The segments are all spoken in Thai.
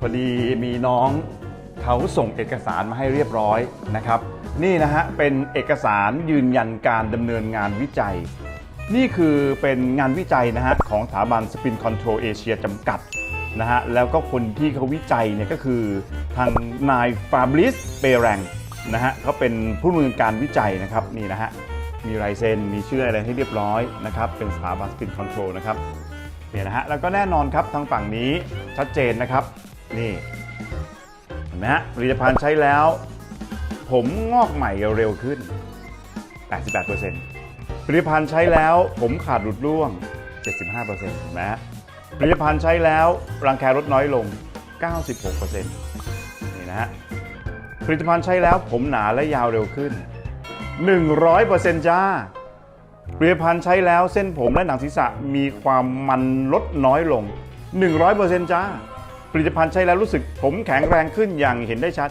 พอดีมีน้องเขาส่งเอกสารมาให้เรียบร้อยนะครับ นี่นะฮะเป็นเอกสารยืนยันการดำเนินงานวิจัย นี่คือเป็นงานวิจัยนะฮะของสถาบันสปินคอนโทรลเอเชียจำกัดนะฮะแล้วก็คนที่เขาวิจัยเนี่ยก็คือทางนายฟาบริสเปแรงนะฮะเขาเป็นผู้ดำเนินการวิจัยนะครับนี่นะฮะมีลายเซ็นมีชื่ออะไรให้เรียบร้อยนะครับเป็นสถาบันสปินคอนโทรลนะครับเนี่ยนะฮะแล้วก็แน่นอนครับทางฝั่งนี้ชัดเจนนะครับ นี่เห็นไหมฮะผลิตภัณฑ์ใช้แล้ว ผมงอกใหม่เร็วขึ้น 88%ผลิตภัณฑ์ใช้แล้วผมขาดหลุดร่วง 75%เห็นไหมฮะผลิตภัณฑ์ใช้แล้วรังแคลดน้อยลง 96%นี่นะฮะผลิตภัณฑ์ใช้แล้วผมหนาและยาวเร็วขึ้น 100%จ้าผลิตภัณฑ์ใช้แล้วเส้นผมและหนังศีรษะมีความมันลดน้อยลง 100%จ้า ผลิตภัณฑ์ใช้แล้วรู้สึกผมแข็งแรงขึ้นอย่างเห็นได้ชัด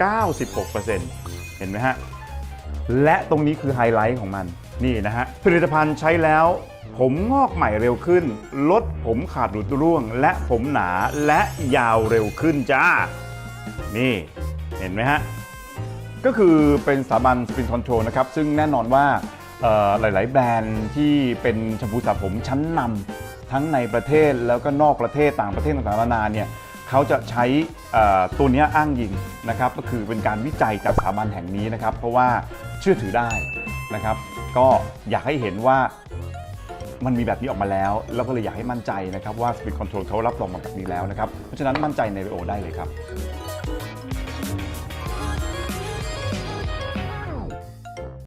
96%เห็นไหมฮะ และตรงนี้คือไฮไลท์ของมัน นี่นะฮะ ผลิตภัณฑ์ใช้แล้วผมงอกใหม่เร็วขึ้น ลดผมขาดหลุดร่วง และผมหนาและยาวเร็วขึ้นจ้า นี่เห็นไหมฮะ ก็คือเป็นสถาบันสปินคอนโทรลนะครับ ซึ่งแน่นอนว่าหลาย ๆ แบรนด์ที่เป็นแชมพูสระผมชั้นนำ ทั้งในประเทศแล้วก็นอกประเทศต่างประเทศต่างๆนานาเนี่ยเขาจะใช้ตัวนี้อ้างยิงนะครับก็คือเป็นการวิจัยจากสถาบันแห่งนี้นะครับ เพราะว่าเชื่อถือได้นะครับ ก็อยากให้เห็นว่ามันมีแบบนี้ออกมาแล้ว แล้วก็เลยอยากให้มั่นใจนะครับว่าสปีดคอนโทรลเขารับรองมาแบบนี้แล้วนะครับ เพราะฉะนั้นมั่นใจในเรโอได้เลยครับ